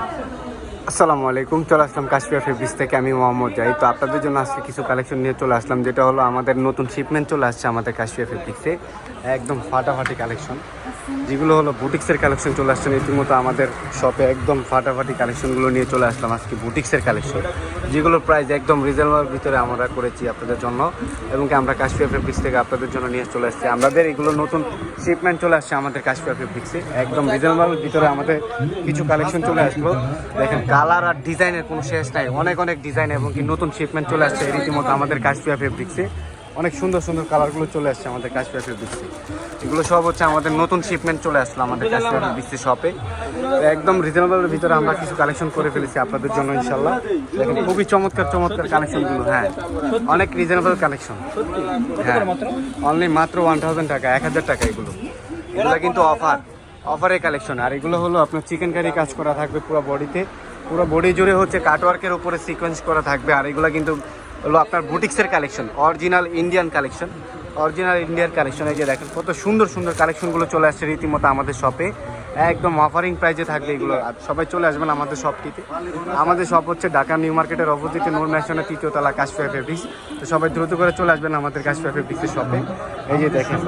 감사합니다. আসসালামু আলাইকুম, চলে আসলাম কাশ্মীর ফেব্রিক্স থেকে। আমি মোহাম্মদ যাই তো আপনাদের জন্য আজকে কিছু কালেকশন নিয়ে চলে আসলাম, যেটা হলো আমাদের নতুন শিপমেন্ট চলে আসছে আমাদের কাশ্মীর ফেব্রিক্সে একদম ফাটাফাটি কালেকশন যেগুলো হলো বুটিক্সের কালেকশন চলে আসছে। রীতিমতো আমাদের শপে একদম ফাটাফাটি কালেকশনগুলো নিয়ে চলে আসলাম আজকে বুটিক্সের কালেকশন যেগুলোর প্রাইস একদম রিজনেবল ভিতরে আমরা করেছি আপনাদের জন্য এবং কি আমরা কাশ্মীর ফেব্রিক্স থেকে আপনাদের জন্য নিয়ে চলে আসছি। আমাদের এগুলো নতুন শিপমেন্ট চলে আসছে আমাদের কাশ্মীর ফেব্রিক্সে একদম রিজনেবল ভিতরে আমাদের কিছু কালেকশন চলে আসলো। দেখেন কালার আর ডিজাইনের কোনো শেষ নাই। অনেক অনেক ডিজাইন এবং কি নতুন শিপমেন্ট চলে আসছে। রীতিমতো আমাদের কাশ্মীর ফেব্রিক্সে অনেক সুন্দর সুন্দর কালারগুলো চলে আসছে আমাদের কাশ্মীর ফেব্রিক্সে এগুলো সব হচ্ছে আমাদের নতুন শিপমেন্ট চলে আসলো আমাদের কাশ্মীর ফেব্রিক্সে শপে একদম রিজনেবলের ভিতরে আমরা কিছু কালেকশন করে ফেলেছি আপনাদের জন্য ইনশাল্লাহ দেখেন, খুবই চমৎকার চমৎকার কালেকশনগুলো হ্যাঁ। অনেক রিজনেবল কালেকশন হ্যাঁ। অনলি মাত্র ওয়ান থাউজেন্ড টাকা, এক হাজার টাকা এগুলো। এগুলো কিন্তু অফার অফারের কালেকশন আর এগুলো হলো আপনার চিকেন কারি কাজ করা থাকবে পুরো বডিতে পুরো বডি জুড়ে হচ্ছে কাটওয়ার্কের উপরে সিকোয়েন্স করা থাকবে, আর এগুলো কিন্তু হলো আপনার বুটিক্সের collection original Indian collection original Indian collection এই যে দেখেন কত সুন্দর সুন্দর কালেকশনগুলো চলে আসছে রীতিমতো আমাদের শপে একদম অফারিং প্রাইজে থাকবে এগুলো। আর সবাই চলে আসবেন আমাদের শপটিতে আমাদের শপ হচ্ছে ঢাকা নিউ মার্কেটের অপোজিটে নূর ন্যাশনের তৃতীয় তলা কাশফিয়া ফেব্রিক্স তো সবাই দ্রুত করে চলে আসবেন আমাদের কাশফিয়া ফেব্রিক্সের শপে এই যে দেখেন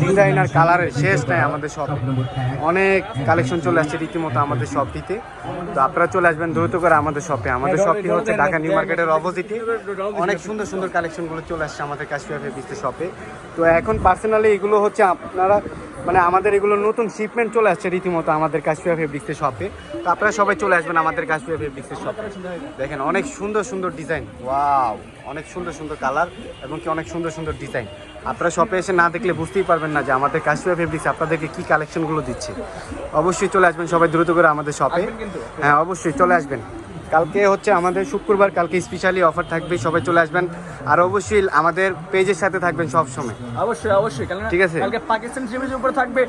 ডিজাইন আর কালারের শেষ নাই আমাদের শপে অনেক কালেকশন চলে আসছে রীতিমতো আমাদের শপটিতে তো আপনারা চলে আসবেন দ্রুত করে আমাদের শপে আমাদের শপটি হচ্ছে ঢাকা নিউ মার্কেটের অপোজিটে অনেক সুন্দর সুন্দর কালেকশনগুলো চলে আসছে আমাদের কাশফিয়া ফেব্রিক্সের শপে তো এখন পার্সোনালি এগুলো হচ্ছে আপনারা মানে আমাদের এগুলো নতুন শিপমেন্ট চলে আসছে রীতিমতো আমাদের কাশ্মীর ফেব্রিক্সের শপে তো আপনারা সবাই চলে আসবেন আমাদের কাশ্মীর ফেব্রিক্সের শপে দেখেন অনেক সুন্দর সুন্দর ডিজাইন ওয়াও অনেক সুন্দর সুন্দর কালার এবং কি অনেক সুন্দর সুন্দর ডিজাইন আপনারা শপে এসে না দেখলে বুঝতেই পারবেন না যে আমাদের কাশ্মীর ফেব্রিক্স আপনাদেরকে কী কালেকশনগুলো দিচ্ছে। অবশ্যই চলে আসবেন সবাই দ্রুত করে আমাদের শপে হ্যাঁ অবশ্যই চলে আসবেন। কালকে হচ্ছে আমাদের শুক্রবার কালকে স্পেশালি অফার থাকবে সবাই চলে আসবেন। আর অবশ্যই আমাদের পেজের সাথে থাকবেন সব সময় অবশ্যই। অবশ্যই ঠিক আছে। কালকে পাকিস্তান সিরিজের উপর থাকবে।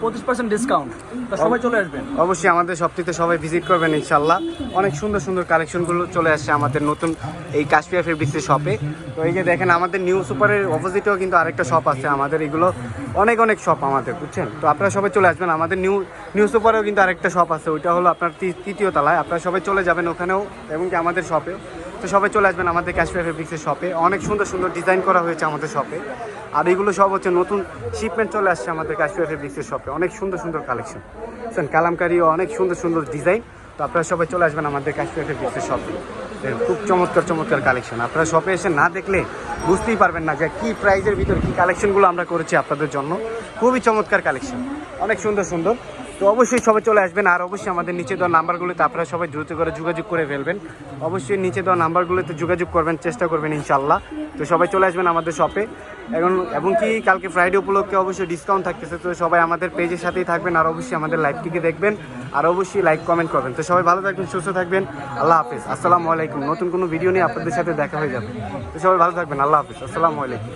পঁচিশ পার্সেন্ট ডিসকাউন্ট তো সবাই চলে আসবেন অবশ্যই আমাদের শপটিতে সবাই ভিজিট করবেন ইনশাল্লাহ অনেক সুন্দর সুন্দর কালেকশনগুলো চলে আসছে আমাদের নতুন এই কাশ্মীর ফেব্রিক্সের শপে তো এই যে দেখেন, আমাদের নিউ সুপারের অপোজিটেও কিন্তু আরেকটা শপ আছে আমাদের। এগুলো অনেক অনেক শপ আমাদের, বুঝছেন? তো আপনারা সবাই চলে আসবেন। আমাদের নিউ নিউ সুপারেও কিন্তু আরেকটা শপ আছে, ওইটা হলো আপনার তৃতীয় তলায়। আপনারা সবাই চলে যাবেন ওখানেও এবং কি আমাদের শপেও তো সবাই চলে আসবেন আমাদের কাশ্মীর ফেব্রিক্সের শপে অনেক সুন্দর সুন্দর ডিজাইন করা হয়েছে আমাদের শপে আর এগুলো সব হচ্ছে নতুন শিপমেন্ট চলে আসছে আমাদের কাশ্মীর ফেব্রিক্সের শপে অনেক সুন্দর সুন্দর কালেকশন বুঝছেন কালামকারিও অনেক সুন্দর সুন্দর ডিজাইন তো আপনারা সবাই চলে আসবেন আমাদের কাশ্মীর ফেব্রিক্সের শপে খুব চমৎকার চমৎকার কালেকশন আপনারা শপে এসে না দেখলে বুঝতেই পারবেন না যে কী প্রাইজের ভিতর কী কালেকশনগুলো আমরা করেছি আপনাদের জন্য। খুবই চমৎকার কালেকশন অনেক সুন্দর সুন্দর। তো অবশ্যই সবাই চলে আসবেন, আর অবশ্যই আমাদের নিচে দেওয়া নাম্বারগুলোতে আপনারা সবাই দ্রুত করে যোগাযোগ করে ফেলবেন। অবশ্যই নিচে দেওয়া নাম্বারগুলোতে যোগাযোগ করবেন, চেষ্টা করবেন ইনশাল্লাহ তো সবাই চলে আসবেন আমাদের শপে এখন, এবং কি কালকে ফ্রাইডে উপলক্ষে অবশ্যই ডিসকাউন্ট থাকতেছে, তো সবাই আমাদের পেজের সাথেই থাকবেন, আর অবশ্যই আমাদের লাইভটিকে দেখবেন, আর অবশ্যই লাইক কমেন্ট করবেন। তো সবাই ভালো থাকবেন, সুস্থ থাকবেন, আল্লাহ হাফিজ। আসসালামু আলাইকুম। নতুন কোনো ভিডিও নিয়ে আপনাদের সাথে দেখা হয়ে যাবে। তো সবাই ভালো থাকবেন, আল্লাহ হাফিজ। আসসালামু আলাইকুম।